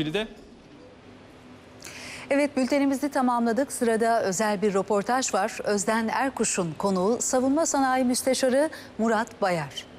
Biri de Evet bültenimizi tamamladık. Sırada özel bir röportaj var. Özden Erkuş'un konuğu Savunma Sanayi Müsteşarı Murat Bayar.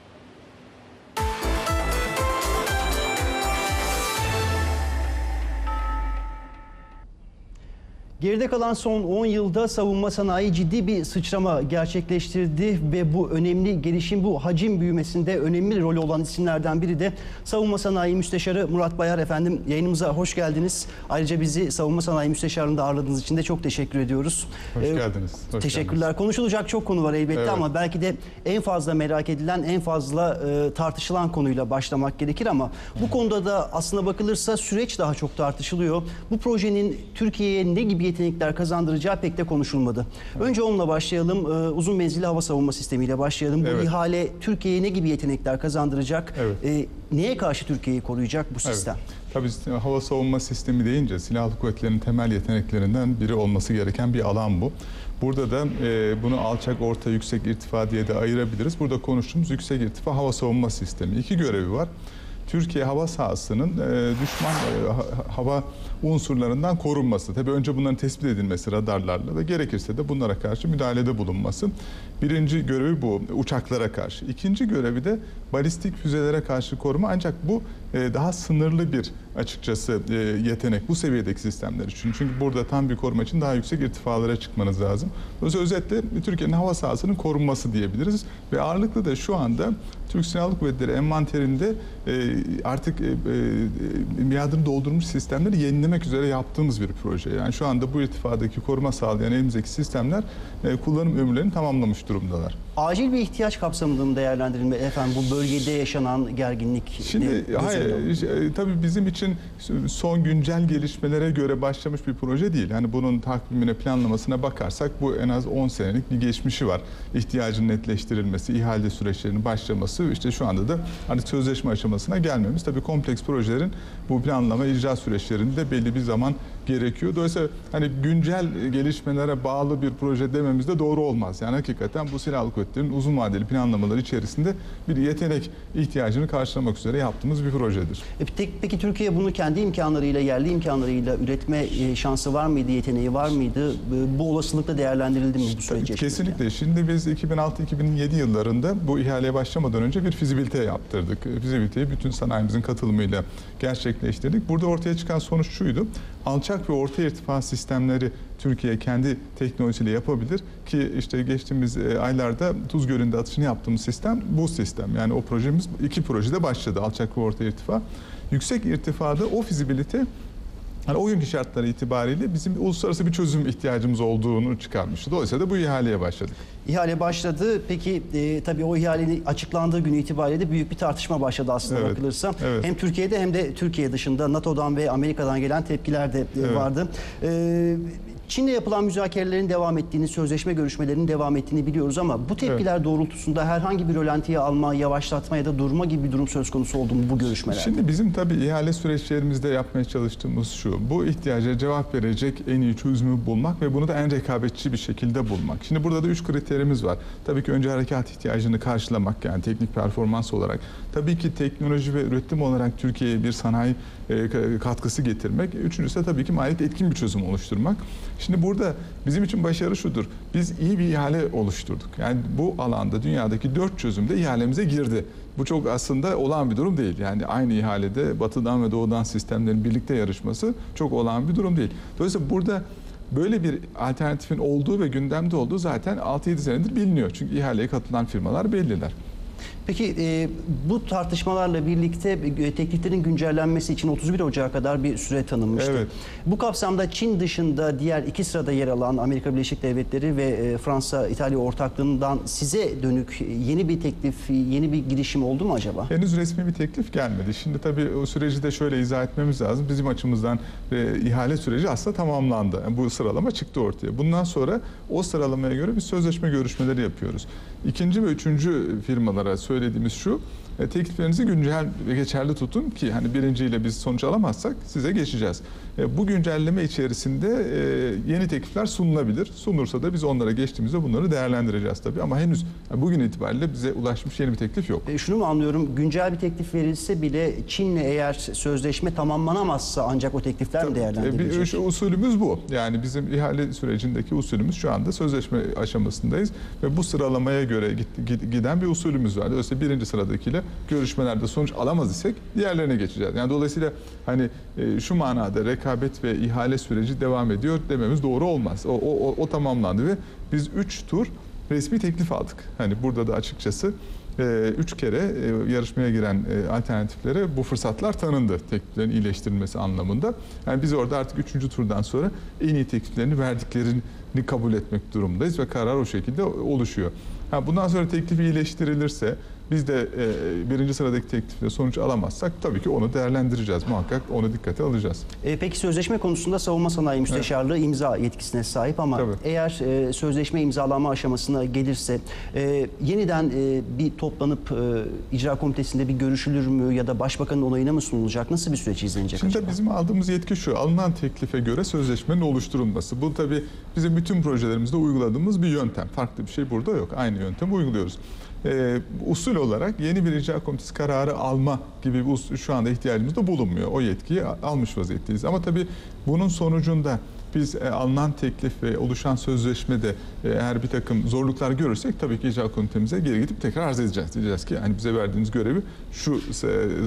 Geride kalan son 10 yılda savunma sanayi ciddi bir sıçrama gerçekleştirdi ve bu önemli gelişim, bu hacim büyümesinde önemli rolü olan isimlerden biri de Savunma Sanayi Müsteşarı Murat Bayar efendim. Yayınımıza hoş geldiniz. Ayrıca bizi Savunma Sanayi Müsteşarı'nda ağırladığınız için de çok teşekkür ediyoruz. Hoş Ee, geldiniz. Hoş Teşekkürler. geldiniz. Konuşulacak çok konu var elbette Evet. ama belki de en fazla merak edilen, en fazla e, tartışılan konuyla başlamak gerekir ama bu konuda da aslına bakılırsa süreç daha çok tartışılıyor. Bu projenin Türkiye'ye ne gibi yetenekler kazandıracağı pek de konuşulmadı. Önce onunla başlayalım. E, uzun menzilli hava savunma sistemiyle başlayalım. Bu Evet. ihale Türkiye'ye ne gibi yetenekler kazandıracak? Evet. E, neye karşı Türkiye'yi koruyacak bu sistem? Evet. Tabii hava savunma sistemi deyince silahlı kuvvetlerin temel yeteneklerinden biri olması gereken bir alan bu. Burada da e, bunu alçak, orta, yüksek irtifa diye de ayırabiliriz. Burada konuştuğumuz yüksek irtifa hava savunma sistemi. İki görevi var. Türkiye hava sahasının e, düşman e, ha- hava unsurlarından korunması. Tabii önce bunların tespit edilmesi radarlarla ve gerekirse de bunlara karşı müdahalede bulunması. Birinci görevi bu uçaklara karşı. İkinci görevi de balistik füzelere karşı koruma ancak bu e, daha sınırlı bir açıkçası e, yetenek bu seviyedeki sistemler için. Çünkü burada tam bir koruma için daha yüksek irtifalara çıkmanız lazım. Dolayısıyla özetle Türkiye'nin hava sahasının korunması diyebiliriz ve ağırlıklı da şu anda Türk Silahlı Kuvvetleri envanterinde e, artık e, e, miadını doldurmuş sistemleri yenilemek üzere yaptığımız bir proje. Yani şu anda bu irtifadaki koruma sağlayan elimizdeki sistemler e, kullanım ömürlerini tamamlamış durumdalar. Acil bir ihtiyaç kapsamında mı değerlendirilme efendim bu bölgede yaşanan gerginlik? Şimdi ne- hayır, e, tabii bizim için son güncel gelişmelere göre başlamış bir proje değil. Yani bunun takvimine, planlamasına bakarsak bu en az 10 senelik bir geçmişi var. İhtiyacın netleştirilmesi, ihale süreçlerinin başlaması, işte şu anda da artık sözleşme aşamasına gelmemiz. Tabii kompleks projelerin bu planlama, icra süreçlerinde belli bir zaman gerekiyor. Dolayısıyla hani güncel gelişmelere bağlı bir proje dememiz de doğru olmaz. Yani hakikaten bu silahlı kuvvetlerin uzun vadeli planlamaları içerisinde bir yetenek ihtiyacını karşılamak üzere yaptığımız bir projedir. E, tek- Peki Türkiye bunu kendi imkanlarıyla, yerli imkanlarıyla üretme e, şansı var mıydı, yeteneği var mıydı? E, Bu olasılıkla değerlendirildi mi bu süreç? Kesinlikle. Şimdi biz 2006-2007 yıllarında bu ihaleye başlamadan önce bir fizibilite yaptırdık. Fizibiliteyi bütün sanayimizin katılımıyla gerçekleştirdik. Burada ortaya çıkan sonuç şuydu. Alçak ve orta irtifa sistemleri Türkiye kendi teknolojisiyle yapabilir ki işte geçtiğimiz e, aylarda Tuz Gölü'nde atışını yaptığımız sistem bu sistem. Yani o projemiz iki projede başladı alçak ve orta irtifa. Yüksek irtifada o fizibilite yani o günkü şartları itibariyle bizim uluslararası bir çözüm ihtiyacımız olduğunu çıkarmıştı. Dolayısıyla da bu ihaleye başladık. İhale başladı. Peki e, tabii o ihalenin açıklandığı gün itibariyle de büyük bir tartışma başladı aslında Evet, bakılırsa. evet. Hem Türkiye'de hem de Türkiye dışında NATO'dan ve Amerika'dan gelen tepkiler de e, Evet. vardı. E, Çin'le yapılan müzakerelerin devam ettiğini, sözleşme görüşmelerinin devam ettiğini biliyoruz ama bu tepkiler doğrultusunda herhangi bir rölantiye alma, yavaşlatma ya da durma gibi bir durum söz konusu oldu mu bu görüşmelerde? Şimdi bizim tabii ihale süreçlerimizde yapmaya çalıştığımız şu. Bu ihtiyaca cevap verecek en iyi çözümü bulmak ve bunu da en rekabetçi bir şekilde bulmak. Şimdi burada da üç kriterimiz var. Tabii ki önce harekat ihtiyacını karşılamak yani teknik performans olarak. Tabii ki teknoloji ve üretim olarak Türkiye'ye bir sanayi e, katkısı getirmek. Üçüncüsü de tabii ki maliyet etkin bir çözüm oluşturmak. Şimdi burada bizim için başarı şudur. Biz iyi bir ihale oluşturduk. Yani bu alanda dünyadaki dört çözüm de ihalemize girdi. Bu çok aslında olan bir durum değil. Yani aynı ihalede batıdan ve doğudan sistemlerin birlikte yarışması çok olan bir durum değil. Dolayısıyla burada böyle bir alternatifin olduğu ve gündemde olduğu zaten 6-7 senedir biliniyor. Çünkü ihaleye katılan firmalar belliler. Peki e, bu tartışmalarla birlikte e, tekliflerin güncellenmesi için 31 Ocak'a kadar bir süre tanınmıştı. Evet. Bu kapsamda Çin dışında diğer iki sırada yer alan Amerika Birleşik Devletleri ve e, Fransa İtalya ortaklığından size dönük yeni bir teklif, yeni bir girişim oldu mu acaba? Henüz resmi bir teklif gelmedi. Şimdi tabii o süreci de şöyle izah etmemiz lazım. Bizim açımızdan e, ihale süreci aslında tamamlandı. Yani bu sıralama çıktı ortaya. Bundan sonra o sıralamaya göre bir sözleşme görüşmeleri yapıyoruz. İkinci ve üçüncü firmalara söylediğimiz şu, E, tekliflerinizi güncel ve geçerli tutun ki hani birinciyle biz sonuç alamazsak size geçeceğiz. E, bu güncelleme içerisinde e, yeni teklifler sunulabilir. Sunursa da biz onlara geçtiğimizde bunları değerlendireceğiz tabii. Ama henüz yani bugün itibariyle bize ulaşmış yeni bir teklif yok. E, şunu mu anlıyorum? Güncel bir teklif verilse bile Çin'le eğer sözleşme tamamlanamazsa ancak o teklifler mi E, değerlendirilecek? Bir, şu usulümüz bu. Yani bizim ihale sürecindeki usulümüz şu anda sözleşme aşamasındayız ve bu sıralamaya göre giden bir usulümüz var. Dolayısıyla birinci sıradakiyle görüşmelerde sonuç alamaz isek diğerlerine geçeceğiz. Yani dolayısıyla hani e, şu manada rekabet ve ihale süreci devam ediyor dememiz doğru olmaz. O, o, o, o tamamlandı ve biz 3 tur resmi teklif aldık. Hani burada da açıkçası e, üç kere e, yarışmaya giren e, alternatiflere bu fırsatlar tanındı tekliflerin iyileştirilmesi anlamında. Yani biz orada artık üçüncü turdan sonra en iyi tekliflerini verdiklerini kabul etmek durumundayız ve karar o şekilde oluşuyor. Ha, bundan sonra teklif iyileştirilirse biz de e, birinci sıradaki teklifle sonuç alamazsak tabii ki onu değerlendireceğiz. Muhakkak onu dikkate alacağız. E, peki sözleşme konusunda savunma sanayi müsteşarlığı imza yetkisine sahip ama Tabii. eğer e, sözleşme imzalama aşamasına gelirse e, yeniden e, bir toplanıp e, icra komitesinde bir görüşülür mü ya da başbakanın onayına mı sunulacak? Nasıl bir süreç izlenecek Şimdi acaba? bizim aldığımız yetki şu, alınan teklife göre sözleşmenin oluşturulması. Bu tabii bizim bütün projelerimizde uyguladığımız bir yöntem. Farklı bir şey burada yok. Aynı yöntemi uyguluyoruz. Ee, usul olarak yeni bir icra komitesi kararı alma gibi bir şu anda ihtiyacımız da bulunmuyor. O yetkiyi almış vaziyetteyiz. Ama tabii bunun sonucunda biz e, alınan teklif ve oluşan sözleşmede e, eğer bir takım zorluklar görürsek tabii ki icra komitemize geri gidip tekrar arz edeceğiz. Diyeceğiz ki hani bize verdiğiniz görevi şu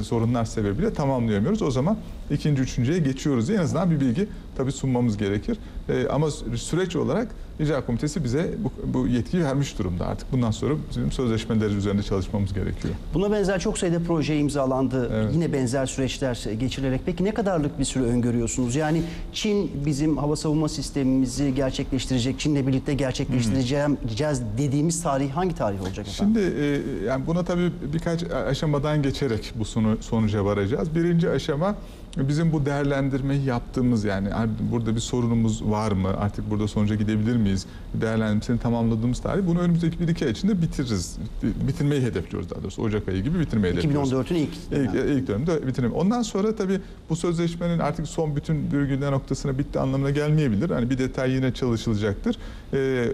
sorunlar sebebiyle tamamlayamıyoruz. O zaman ikinci, üçüncüye geçiyoruz diye en azından bir bilgi tabii sunmamız gerekir. E, ama sü- süreç olarak icra komitesi bize bu, bu yetkiyi vermiş durumda. Artık bundan sonra bizim sözleşmeleri üzerinde çalışmamız gerekiyor. Buna benzer çok sayıda proje imzalandı. Evet. Yine benzer süreçler geçirilerek. Peki ne kadarlık bir süre öngörüyorsunuz? Yani Çin bizim hava savunma sistemimizi gerçekleştirecek, Çin'le birlikte gerçekleştireceğiz dediğimiz tarih hangi tarih olacak efendim? Şimdi e, yani buna tabii birkaç aşamadan geçerek bu sonu, sonuca varacağız. Birinci aşama bizim bu değerlendirmeyi yaptığımız yani "Abi burada bir sorunumuz var mı? Artık burada sonuca gidebilir miyiz? Değerlendirmesini tamamladığımız tarih bunu önümüzdeki bir iki ay içinde bitiririz. Bitirmeyi hedefliyoruz daha doğrusu. Ocak ayı gibi bitirmeyi hedefliyoruz. 2014'ün ilk. İlk, ilk dönemde bitirelim. Ondan sonra tabii bu sözleşmenin artık son bütün virgüller noktasına bitti anlamına gelmeyebilir. Hani bir detay yine çalışılacaktır. Ee, e,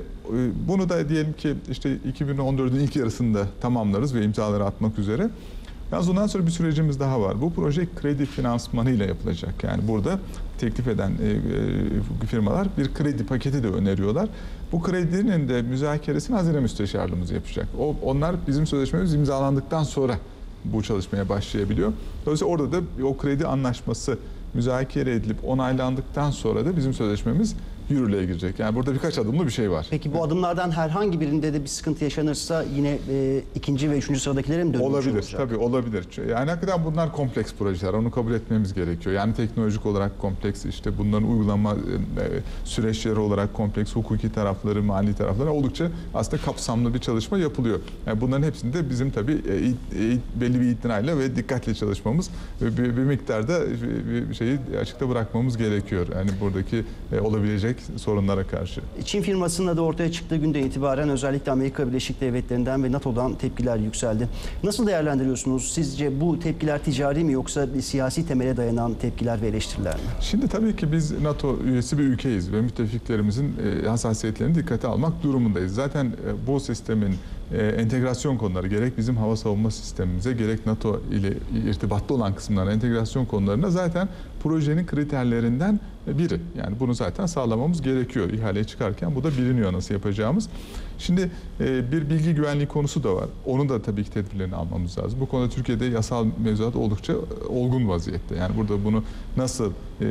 bunu da diyelim ki işte 2014'ün ilk yarısında tamamlarız ve imzaları atmak üzere. Yalnız ondan sonra bir sürecimiz daha var. Bu proje kredi finansmanı ile yapılacak. Yani burada teklif eden e, e, firmalar bir kredi paketi de öneriyorlar. Bu kredinin de müzakeresini hazine müsteşarlığımız yapacak. O, onlar bizim sözleşmemiz imzalandıktan sonra bu çalışmaya başlayabiliyor. Dolayısıyla orada da o kredi anlaşması müzakere edilip onaylandıktan sonra da bizim sözleşmemiz yürürlüğe girecek. Yani burada birkaç adımlı bir şey var. Peki bu adımlardan herhangi birinde de bir sıkıntı yaşanırsa yine e, ikinci ve üçüncü sıradakilere mi dönülmüş Olabilir olacak? tabii olabilir. Yani hakikaten bunlar kompleks projeler. Onu kabul etmemiz gerekiyor. Yani teknolojik olarak kompleks işte bunların uygulama e, süreçleri olarak kompleks hukuki tarafları, mali tarafları oldukça aslında kapsamlı bir çalışma yapılıyor. Yani bunların hepsinde bizim tabii e, e, belli bir itinayla ve dikkatle çalışmamız ve bir, bir miktarda bir bir şeyi açıkta bırakmamız gerekiyor. Yani buradaki e, olabilecek sorunlara karşı. Çin firmasının adı ortaya çıktığı günden itibaren özellikle Amerika Birleşik Devletleri'nden ve NATO'dan tepkiler yükseldi. Nasıl değerlendiriyorsunuz? Sizce bu tepkiler ticari mi yoksa bir siyasi temele dayanan tepkiler ve eleştiriler mi? Şimdi tabii ki biz NATO üyesi bir ülkeyiz ve müttefiklerimizin e, hassasiyetlerini dikkate almak durumundayız. Zaten e, bu sistemin e, entegrasyon konuları gerek bizim hava savunma sistemimize gerek NATO ile irtibatlı olan kısımlarına entegrasyon konularına zaten projenin kriterlerinden biri. Yani bunu zaten sağlamamız gerekiyor. İhaleye çıkarken bu da biliniyor nasıl yapacağımız. Şimdi e, bir bilgi güvenliği konusu da var. Onun da tabii ki tedbirlerini almamız lazım. Bu konuda Türkiye'de yasal mevzuat oldukça olgun vaziyette. Yani burada bunu nasıl e,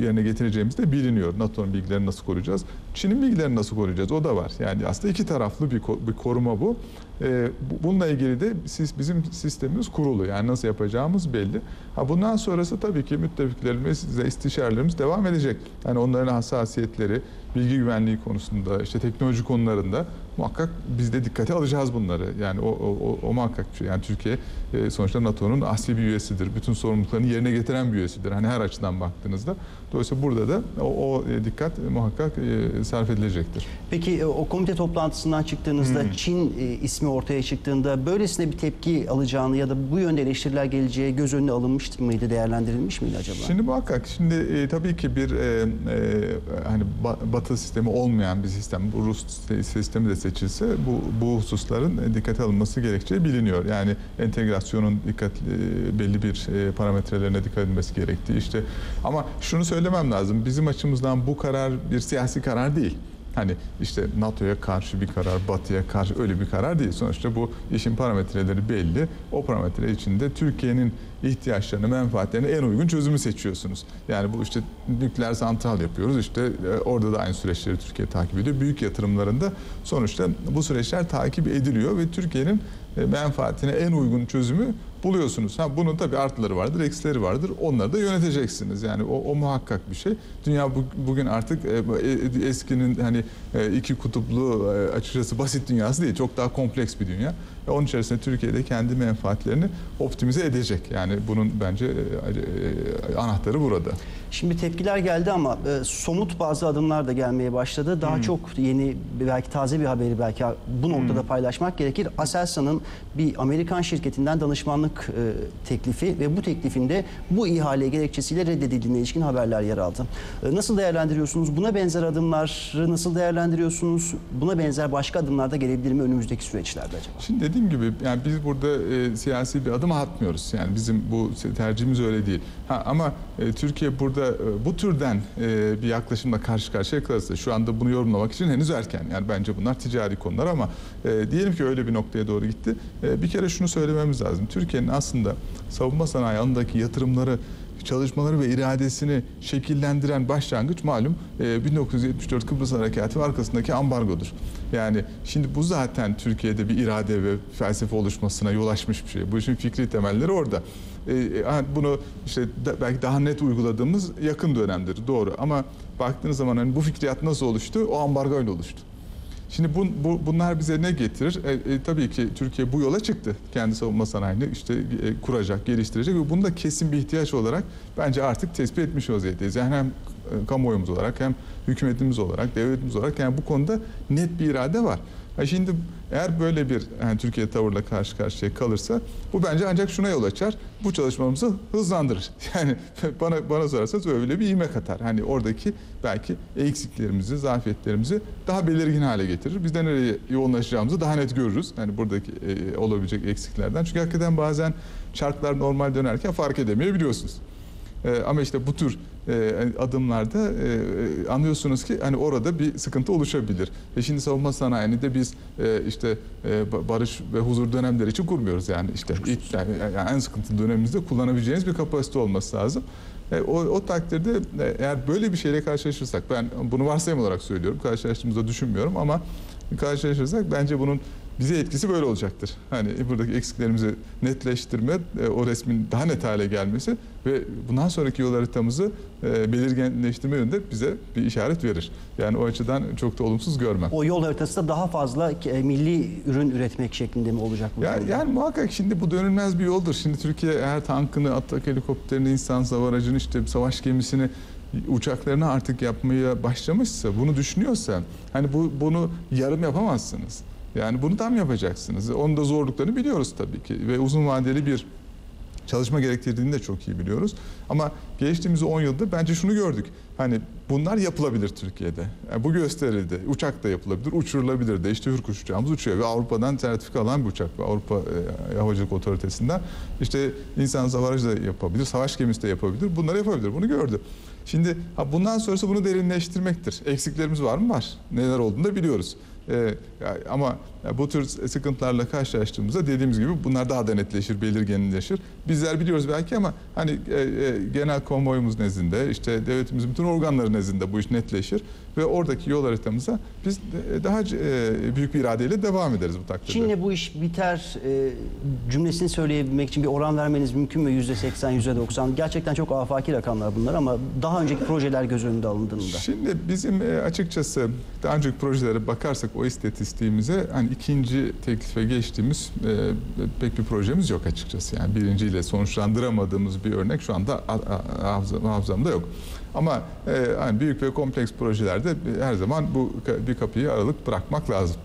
yerine getireceğimiz de biliniyor. NATO'nun bilgilerini nasıl koruyacağız? Çin'in bilgilerini nasıl koruyacağız? O da var. Yani aslında iki taraflı bir koruma bu. E, bu- bununla ilgili de siz, bizim sistemimiz kurulu. Yani nasıl yapacağımız belli. Ha bundan sonrası tabii ki müttefiklerimizle istişarelerimiz devam edecek. Yani onların hassasiyetleri, bilgi güvenliği konusunda, işte teknoloji konularında muhakkak biz de dikkate alacağız bunları. Yani o, o, o, o muhakkak. Yani Türkiye e, sonuçta NATO'nun asli bir üyesidir. Bütün sorumluluklarını yerine getiren bir üyesidir. Hani her açıdan baktığınızda. Dolayısıyla burada da o, o e, dikkat muhakkak e, sarf edilecektir. Peki e, o komite toplantısından çıktığınızda Hmm. Çin e, ismi ortaya çıktığında böylesine bir tepki alacağını ya da bu yönde eleştiriler geleceği göz önüne alınmış mıydı, değerlendirilmiş miydi acaba? Şimdi muhakkak şimdi e, tabii ki bir e, e, hani ba- Batı sistemi olmayan bir sistem, bu Rus sistemi de seçilse bu bu hususların e, dikkate alınması gerekeceği biliniyor. Yani entegrasyonun dikkat e, belli bir e, parametrelerine dikkat edilmesi gerektiği işte. Ama şunu söylemem lazım. Bizim açımızdan bu karar bir siyasi karar değil. Hani işte NATO'ya karşı bir karar, Batı'ya karşı öyle bir karar değil. Sonuçta bu işin parametreleri belli. O parametre içinde Türkiye'nin ihtiyaçlarını, menfaatlerine en uygun çözümü seçiyorsunuz. Yani bu işte nükleer santral yapıyoruz. İşte e, orada da aynı süreçleri Türkiye takip ediyor. Büyük yatırımlarında sonuçta bu süreçler takip ediliyor ve Türkiye'nin e, menfaatine en uygun çözümü buluyorsunuz. Ha bunun tabii artıları vardır, eksileri vardır. Onları da yöneteceksiniz. Yani o, o muhakkak bir şey. Dünya bu- bugün artık e, e, eskinin hani e, iki kutuplu e, açıkçası basit dünyası değil. Çok daha kompleks bir dünya. Ve onun içerisinde Türkiye'de kendi menfaatlerini optimize edecek. Yani bunun bence e, e, anahtarı burada. Şimdi tepkiler geldi ama e, somut bazı adımlar da gelmeye başladı. Daha çok yeni belki taze bir haberi belki bu noktada paylaşmak gerekir. Aselsan'ın bir Amerikan şirketinden danışmanlık e, teklifi ve bu teklifinde bu ihale gerekçesiyle reddedildiğine ilişkin haberler yer aldı. E, nasıl değerlendiriyorsunuz? Buna benzer adımları nasıl değerlendiriyorsunuz? Buna benzer başka adımlar da gelebilir mi önümüzdeki süreçlerde acaba? Şimdi dediğim gibi yani biz burada e, siyasi bir adım atmıyoruz. Yani bizim bu tercihimiz öyle değil. Ha, ama e, Türkiye burada e, bu türden e, bir yaklaşımla karşı karşıya kalırsa şu anda bunu yorumlamak için henüz erken. Yani bence bunlar ticari konular ama e, diyelim ki öyle bir noktaya doğru gitti. E, bir kere şunu söylememiz lazım. Türkiye'nin aslında savunma sanayi alanındaki yatırımları çalışmaları ve iradesini şekillendiren başlangıç malum e, 1974 Kıbrıs Harekatı ve arkasındaki ambargodur. Yani şimdi bu zaten Türkiye'de bir irade ve felsefe oluşmasına yol açmış bir şey. Bu işin fikri temelleri orada. E, e, ha, bunu işte belki daha net uyguladığımız yakın dönemdir doğru ama baktığınız zaman hani bu fikriyat nasıl oluştu? O ambargoyla oluştu. Şimdi bu, bu- bunlar bize ne getirir? E, e, tabii ki Türkiye bu yola çıktı. Kendi savunma sanayini işte e, kuracak, geliştirecek ve bunu da kesin bir ihtiyaç olarak bence artık tespit etmiş vaziyetteyiz. Yani hem e, kamuoyumuz olarak hem hükümetimiz olarak, devletimiz olarak yani bu konuda net bir irade var. Ha şimdi eğer böyle bir yani Türkiye tavırla karşı karşıya kalırsa bu bence ancak şuna yol açar. Bu çalışmamızı hızlandırır. Yani bana bana sorarsanız öyle bir ivme katar. Hani oradaki belki eksiklerimizi, zafiyetlerimizi daha belirgin hale getirir. Biz de nereye yoğunlaşacağımızı daha net görürüz. Yani buradaki e, olabilecek eksiklerden. Çünkü hakikaten bazen çarklar normal dönerken fark edemeyebiliyorsunuz. E, ama işte bu tür adımlarda e, e, anlıyorsunuz ki hani orada bir sıkıntı oluşabilir. Ve şimdi savunma sanayini de biz e, işte e, ba- barış ve huzur dönemleri için kurmuyoruz yani işte ilk, yani, yani en sıkıntılı dönemimizde kullanabileceğiniz bir kapasite olması lazım. E, o, o takdirde e, eğer böyle bir şeyle karşılaşırsak ben bunu varsayım olarak söylüyorum karşılaştığımızda düşünmüyorum ama karşılaşırsak bence bunun bize etkisi böyle olacaktır. Hani buradaki eksiklerimizi netleştirme, e, o resmin daha net hale gelmesi ve bundan sonraki yol haritamızı e, belirginleştirme yönünde bize bir işaret verir. Yani o açıdan çok da olumsuz görmem. O yol haritası da daha fazla e, milli ürün üretmek şeklinde mi olacak bu? Ya, durumda? yani muhakkak şimdi bu dönülmez bir yoldur. Şimdi Türkiye eğer tankını, atak helikopterini, insan hava aracını, işte savaş gemisini, uçaklarını artık yapmaya başlamışsa, bunu düşünüyorsa, hani bu bunu yarım yapamazsınız. Yani bunu tam yapacaksınız. Onun da zorluklarını biliyoruz tabii ki ve uzun vadeli bir çalışma gerektirdiğini de çok iyi biliyoruz. Ama geçtiğimiz 10 yılda bence şunu gördük. Hani bunlar yapılabilir Türkiye'de. Yani bu gösterildi. Uçak da yapılabilir, uçurulabilir de. İşte Hürkuş uçağımız uçuyor ve Avrupa'dan sertifika alan bir uçak. bu. Avrupa e, Havacılık Otoritesi'nden. İşte insan hava aracı da yapabilir, savaş gemisi de yapabilir. Bunları yapabilir. Bunu gördü. Şimdi ha bundan sonrası bunu derinleştirmektir. Eksiklerimiz var mı? Var. Neler olduğunu da biliyoruz. Ee, ama ya bu tür sıkıntılarla karşılaştığımızda dediğimiz gibi bunlar daha da netleşir, belirginleşir. Bizler biliyoruz belki ama hani e, e, genel konvoyumuz nezdinde, işte devletimizin bütün organları nezdinde bu iş netleşir ve oradaki yol haritamıza biz de- daha e, büyük bir iradeyle devam ederiz bu takdirde. Çin'le bu iş biter e, cümlesini söyleyebilmek için bir oran vermeniz mümkün mü? Yüzde seksen, yüzde doksan. Gerçekten çok afaki rakamlar bunlar ama daha önceki projeler göz önünde alındığında. Şimdi bizim e, açıkçası daha önceki projelere bakarsak o istatistiğimize hani ikinci teklife geçtiğimiz e, pek bir projemiz yok açıkçası. Yani birinciyle sonuçlandıramadığımız bir örnek şu anda a- a- hafıza- hafızamda yok. Ama e, hani büyük ve kompleks projelerde her zaman bu bir kapıyı aralık bırakmak lazım.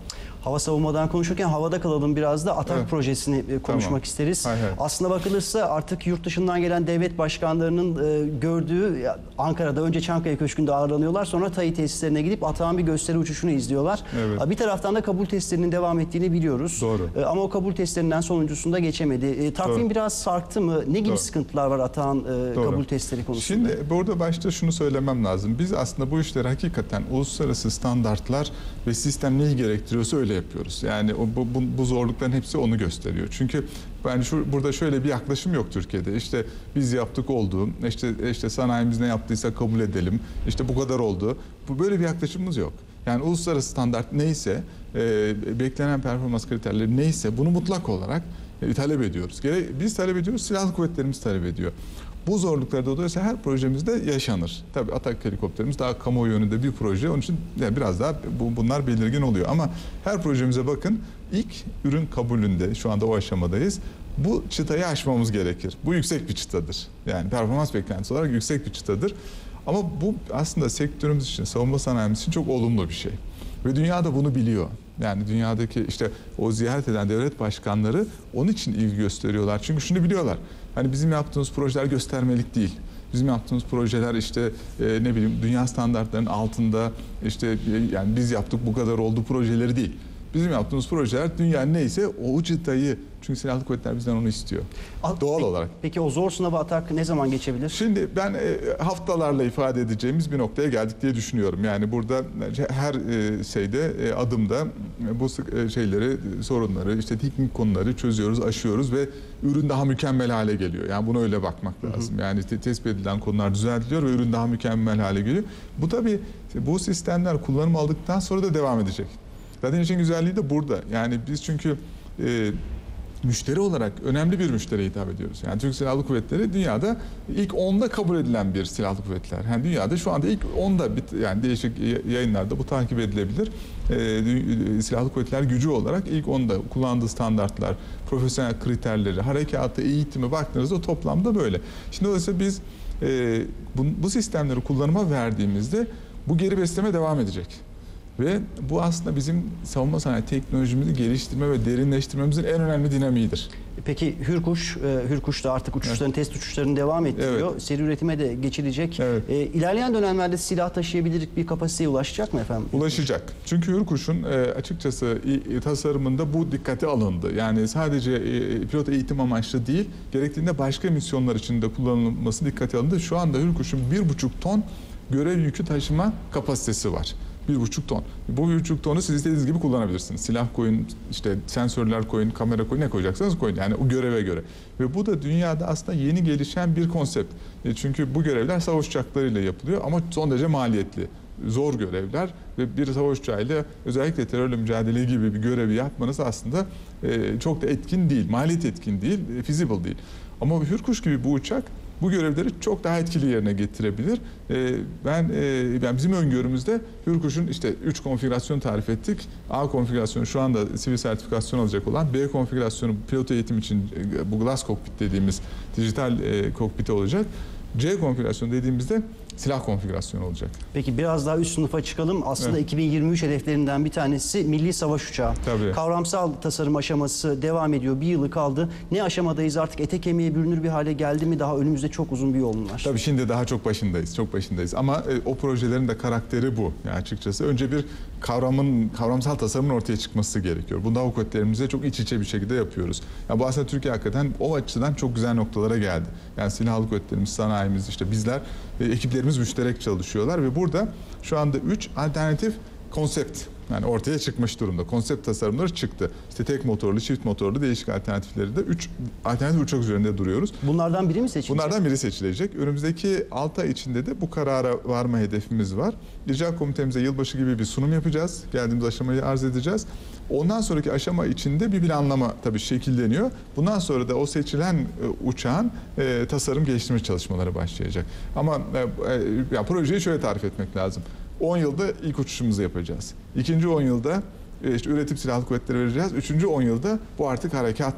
Hava savunmadan konuşurken havada kalalım biraz da ATAK Evet. projesini e, konuşmak Tamam. isteriz. Hay hay. Aslına bakılırsa artık yurt dışından gelen devlet başkanlarının e, gördüğü Ankara'da önce Çankaya Köşkü'nde ağırlanıyorlar sonra TAİ tesislerine gidip ATAK'ın bir gösteri uçuşunu izliyorlar. Evet. Bir taraftan da kabul testlerinin devam ettiğini biliyoruz. Doğru. E, Ama o kabul testlerinden sonuncusunda geçemedi. E, Takvim Doğru. biraz sarktı mı? Ne gibi Doğru. sıkıntılar var ATAK'ın e, Doğru. kabul testleri konusunda? Şimdi burada başta şunu söylemem lazım. Biz aslında bu işleri hakikaten uluslararası standartlar ve sistem neyi gerektiriyorsa öyle yapıyoruz. Yani bu, bu, bu zorlukların hepsi onu gösteriyor. Çünkü ben şu burada şöyle bir yaklaşım yok Türkiye'de. İşte biz yaptık oldu. İşte işte sanayimiz ne yaptıysa kabul edelim. İşte bu kadar oldu. Bu böyle bir yaklaşımımız yok. Yani uluslararası standart neyse, e, beklenen performans kriterleri neyse bunu mutlak olarak e, talep ediyoruz. Gere- Biz talep ediyoruz, silahlı kuvvetlerimiz talep ediyor. Bu zorluklar dolayısıyla her projemizde yaşanır. Tabii Atak helikopterimiz daha kamuoyu yönünde bir proje. Onun için yani biraz daha bu, bunlar belirgin oluyor. Ama her projemize bakın ilk ürün kabulünde şu anda o aşamadayız. Bu çıtayı aşmamız gerekir. Bu yüksek bir çıtadır. Yani performans beklentisi olarak yüksek bir çıtadır. Ama bu aslında sektörümüz için, savunma sanayimiz için çok olumlu bir şey. Ve dünya da bunu biliyor. Yani dünyadaki işte o ziyaret eden devlet başkanları onun için ilgi gösteriyorlar. Çünkü şunu biliyorlar. Hani bizim yaptığımız projeler göstermelik değil. Bizim yaptığımız projeler işte e, ne bileyim dünya standartlarının altında işte e, yani biz yaptık bu kadar oldu projeleri değil. Bizim yaptığımız projeler dünyanın neyse o çıtayı çünkü silahlı kuvvetler bizden onu istiyor. A- Doğal peki- olarak. Peki o zor sınavı ATAK ne zaman geçebilir? Şimdi ben e, haftalarla ifade edeceğimiz bir noktaya geldik diye düşünüyorum. Yani burada her e, şeyde e, adımda e, bu e, şeyleri, sorunları, işte teknik konuları çözüyoruz, aşıyoruz ve ürün daha mükemmel hale geliyor. Yani buna öyle bakmak lazım. Yani te- tespit edilen konular düzeltiliyor ve ürün daha mükemmel hale geliyor. Bu tabii bu sistemler kullanım aldıktan sonra da devam edecek. Zaten işin güzelliği de burada. Yani biz çünkü e, müşteri olarak önemli bir müşteriye hitap ediyoruz. Yani Türk Silahlı Kuvvetleri dünyada ilk 10'da kabul edilen bir silahlı kuvvetler. Yani dünyada şu anda ilk 10'da bit- yani değişik yayınlarda bu takip edilebilir. Ee, dü- silahlı Kuvvetler gücü olarak ilk 10'da kullandığı standartlar, profesyonel kriterleri, harekatı, eğitimi baktığınızda toplamda böyle. Şimdi dolayısıyla biz e, bu, bu sistemleri kullanıma verdiğimizde bu geri besleme devam edecek. Ve bu aslında bizim savunma sanayi teknolojimizi geliştirme ve derinleştirmemizin en önemli dinamiğidir. Peki Hürkuş, e, Hürkuş da artık uçuşların, test uçuşlarını devam ettiriyor. Seri üretime de geçilecek. Evet. E, ilerleyen dönemlerde silah taşıyabilir bir kapasiteye ulaşacak mı efendim? Ulaşacak. Çünkü Hürkuş'un e, açıkçası i- tasarımında bu dikkate alındı. Yani sadece e, pilot eğitim amaçlı değil, gerektiğinde başka misyonlar için de kullanılması dikkate alındı. Şu anda Hürkuş'un bir buçuk ton görev yükü taşıma kapasitesi var. Bir buçuk ton. Bu bir buçuk tonu siz istediğiniz gibi kullanabilirsiniz. Silah koyun, işte sensörler koyun, kamera koyun, ne koyacaksanız koyun. Yani o göreve göre. Ve bu da dünyada aslında yeni gelişen bir konsept. E, Çünkü bu görevler savaş uçaklarıyla yapılıyor ama son derece maliyetli. Zor görevler ve bir savaş uçağıyla özellikle terörle mücadele gibi bir görevi yapmanız aslında e, çok da etkin değil, maliyet etkin değil, e, feasible değil. Ama Hürkuş gibi bu uçak bu görevleri çok daha etkili yerine getirebilir. Ee, ben e, ben bizim öngörümüzde Hürkuş'un işte 3 konfigürasyon tarif ettik. A konfigürasyonu şu anda sivil sertifikasyon alacak olan, B konfigürasyonu pilot eğitim için e, bu glass cockpit dediğimiz dijital e, kokpiti olacak. C konfigürasyonu dediğimizde silah konfigürasyonu olacak. Peki biraz daha üst sınıfa çıkalım. Aslında Evet. 2023 hedeflerinden bir tanesi milli savaş uçağı. Tabii. Kavramsal tasarım aşaması devam ediyor. Bir yılı kaldı. Ne aşamadayız artık ete kemiğe bürünür bir hale geldi mi? Daha önümüzde çok uzun bir yolun var. Tabii şimdi daha çok başındayız, çok başındayız. Ama e, o projelerin de karakteri bu. Yani açıkçası önce bir kavramın, kavramsal tasarımın ortaya çıkması gerekiyor. Bunu kuvvetlerimizle çok iç içe bir şekilde yapıyoruz. Yani bu aslında Türkiye hakikaten o açıdan çok güzel noktalara geldi. Yani silahlı kuvvetlerimiz, sanayimiz, işte bizler, ekiplerimiz müşterek çalışıyorlar ve burada şu anda 3 alternatif konsept Yani ortaya çıkmış durumda. Konsept tasarımları çıktı. İşte tek motorlu, çift motorlu değişik alternatifleri de 3 alternatif uçak üzerinde duruyoruz. Bunlardan biri mi seçilecek? Bunlardan biri seçilecek. Önümüzdeki 6 ay içinde de bu karara varma hedefimiz var. İcra komitemize yılbaşı gibi bir sunum yapacağız. Geldiğimiz aşamayı arz edeceğiz. Ondan sonraki aşama içinde bir planlama tabii şekilleniyor. Bundan sonra da o seçilen e, uçağın e, tasarım geliştirme çalışmaları başlayacak. Ama e, e, ya projeyi şöyle tarif etmek lazım. 10 yılda ilk uçuşumuzu yapacağız. İkinci 10 yılda e, işte üretip silahlı kuvvetlere vereceğiz. Üçüncü 10 yılda bu artık harekat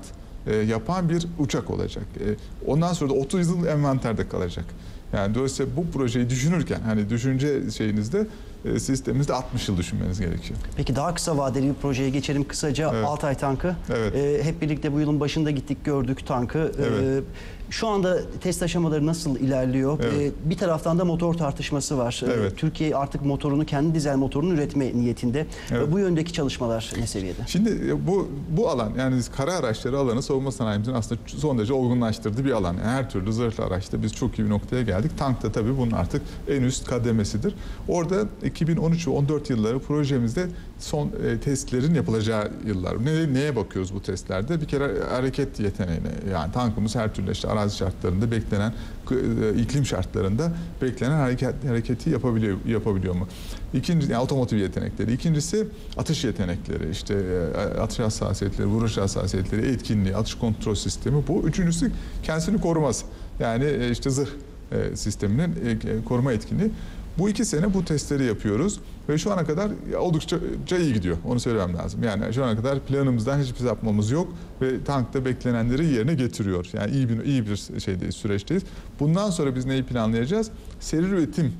e, yapan bir uçak olacak. E, ondan sonra da 30 yıl envanterde kalacak. Yani dolayısıyla bu projeyi düşünürken hani düşünce şeyinizde e, sisteminizde 60 yıl düşünmeniz gerekiyor. Peki daha kısa vadeli bir projeye geçelim. Kısaca Evet. Altay tankı. Evet. Ee, hep birlikte bu yılın başında gittik gördük tankı. Ee, Evet. şu anda test aşamaları nasıl ilerliyor? Evet. Ee, bir taraftan da motor tartışması var. Ee, Evet. Türkiye artık motorunu kendi dizel motorunu üretme niyetinde. Evet. Ee, bu yöndeki çalışmalar ne seviyede? Şimdi e, bu bu alan yani kara araçları alanı savunma sanayimizin aslında son derece olgunlaştırdığı bir alan. Yani her türlü zırhlı araçta biz çok iyi bir noktaya geldik. Tank da tabii bunun artık en üst kademesidir. Orada 2013 ve 14 yılları projemizde son e, testlerin yapılacağı yıllar. Ne, neye bakıyoruz bu testlerde? Bir kere hareket yeteneğine yani tankımız her türlü işte arazi şartlarında beklenen e, iklim şartlarında beklenen hareket hareketi yapabiliyor yapabiliyor mu? İkinci yani otomotiv yetenekleri. İkincisi atış yetenekleri. işte e, atış hassasiyetleri, vuruş hassasiyetleri, etkinliği, atış kontrol sistemi bu. Üçüncüsü kendisini koruması. Yani e, işte zırh e, sisteminin e, koruma etkinliği. Bu iki sene bu testleri yapıyoruz ve şu ana kadar oldukça iyi gidiyor. Onu söylemem lazım. Yani şu ana kadar planımızdan hiçbir sapmamız yok ve tankta beklenenleri yerine getiriyor. Yani iyi bir iyi bir şeydeyiz, süreçteyiz. Bundan sonra biz neyi planlayacağız? Seri üretim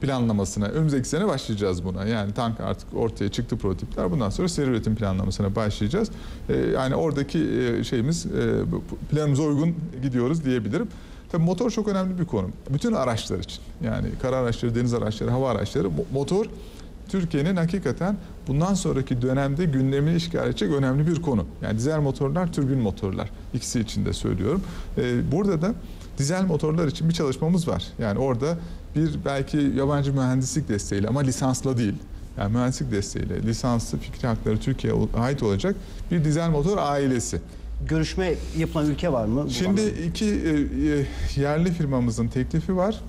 planlamasına önümüzdeki sene başlayacağız buna. Yani tank artık ortaya çıktı prototipler. Bundan sonra seri üretim planlamasına başlayacağız. Ee, yani oradaki e, şeyimiz e, planımıza uygun gidiyoruz diyebilirim. Tabii motor çok önemli bir konu. Bütün araçlar için. Yani kara araçları, deniz araçları, hava araçları mo- motor Türkiye'nin hakikaten bundan sonraki dönemde gündemini işgal edecek önemli bir konu. Yani dizel motorlar, türbin motorlar. İkisi için de söylüyorum. Ee, burada da dizel motorlar için bir çalışmamız var. Yani orada bir belki yabancı mühendislik desteğiyle ama lisansla değil. Yani mühendislik desteğiyle lisanslı fikri hakları Türkiye'ye ait olacak bir dizel motor ailesi. Görüşme yapılan ülke var mı? Şimdi iki e, e, yerli firmamızın teklifi var.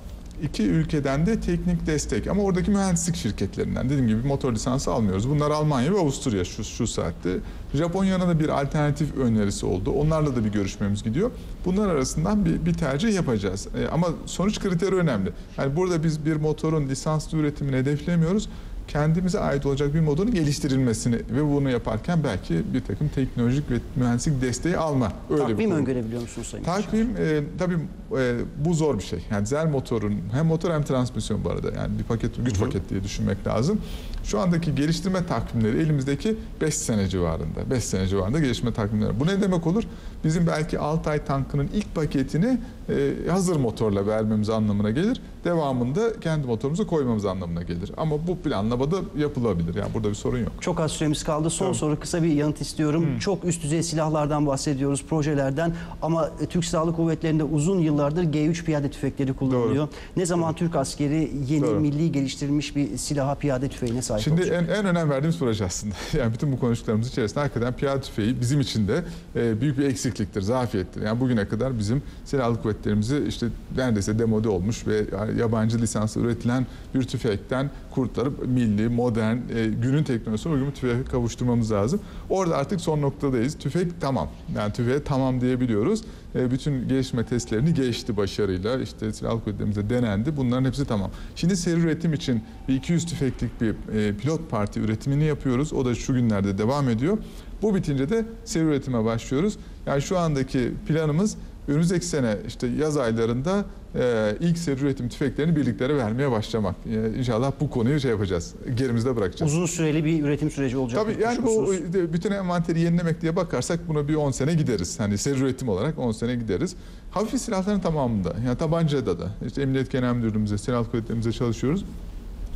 İki ülkeden de teknik destek ama oradaki mühendislik şirketlerinden dediğim gibi motor lisansı almıyoruz. Bunlar Almanya ve Avusturya şu, şu saatte. Japonya'nın da bir alternatif önerisi oldu. Onlarla da bir görüşmemiz gidiyor. Bunlar arasından bir, bir tercih yapacağız. E, ama sonuç kriteri önemli. Yani burada biz bir motorun lisanslı üretimini hedeflemiyoruz kendimize ait olacak bir motorun geliştirilmesini ve bunu yaparken belki bir takım teknolojik ve mühendislik desteği alma. Öyle bir Takvim öngörebiliyor musunuz Sayın? Takvim e, tabii e, bu zor bir şey. Yani dizel motorun hem motor hem transmisyon bu arada. Yani bir paket güç paket diye düşünmek lazım. Şu andaki geliştirme takvimleri elimizdeki 5 sene civarında. 5 sene civarında geliştirme takvimleri. Bu ne demek olur? Bizim belki Altay tankının ilk paketini e, hazır motorla vermemiz anlamına gelir. Devamında kendi motorumuzu koymamız anlamına gelir. Ama bu planlamada yapılabilir. Yani burada bir sorun yok. Çok az süremiz kaldı. Son Tamam. soru kısa bir yanıt istiyorum. Çok üst düzey silahlardan bahsediyoruz, projelerden ama e, Türk Silahlı Kuvvetleri'nde uzun yıllardır G3 piyade tüfekleri kullanılıyor. Ne zaman Türk askeri yeni Doğru. milli geliştirilmiş bir silaha piyade tüfeğine sahip Şimdi olacak? en, en önem verdiğimiz proje aslında. Yani bütün bu konuştuklarımız içerisinde hakikaten piyade tüfeği bizim için de e, büyük bir eksikliktir, zafiyettir. Yani bugüne kadar bizim silahlı kuvvetlerimizi işte neredeyse demode olmuş ve yabancı lisansla üretilen bir tüfekten kurtarıp milli, modern, e, günün teknolojisine uygun bir tüfeğe kavuşturmamız lazım. Orada artık son noktadayız. Tüfek tamam. Yani tüfeğe tamam diyebiliyoruz. E, bütün gelişme testlerini geçti başarıyla. İşte silahlı kuvvetlerimize denendi. Bunların hepsi tamam. Şimdi seri üretim için bir 200 tüfeklik bir e, pilot parti üretimini yapıyoruz. O da şu günlerde devam ediyor. Bu bitince de seri üretime başlıyoruz. Yani şu andaki planımız önümüzdeki sene işte yaz aylarında e, ilk seri üretim tüfeklerini birliklere vermeye başlamak. E, inşallah bu konuyu şey yapacağız. Gerimizde bırakacağız. Uzun süreli bir üretim süreci olacak. Tabii yani bu e, bütün envanteri yenilemek diye bakarsak buna bir 10 sene gideriz. Hani seri üretim olarak 10 sene gideriz. Hafif silahların tamamında, yani tabancada da, işte Emniyet Genel Müdürlüğümüze, silahlı kuvvetlerimize çalışıyoruz.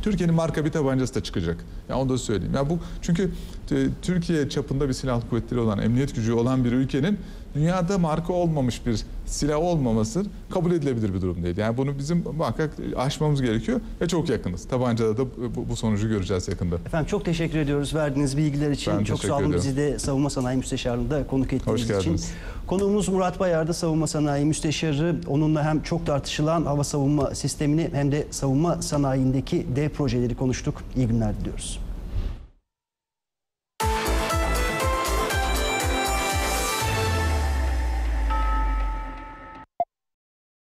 Türkiye'nin marka bir tabancası da çıkacak. Ya onu da söyleyeyim. Ya bu çünkü e, Türkiye çapında bir silahlı kuvvetleri olan, emniyet gücü olan bir ülkenin dünyada marka olmamış bir silah olmaması kabul edilebilir bir durum değil. Yani bunu bizim muhakkak aşmamız gerekiyor ve çok yakınız. Tabancada da bu, bu sonucu göreceğiz yakında. Efendim çok teşekkür ediyoruz verdiğiniz bilgiler için. Ben çok sağ olun ederim. bizi de Savunma Sanayi Müsteşarlığı'nda konuk ettiğiniz için. Konuğumuz Murat Bayar'da Savunma Sanayi Müsteşarı. Onunla hem çok tartışılan hava savunma sistemini hem de savunma sanayindeki dev projeleri konuştuk. İyi günler diliyoruz.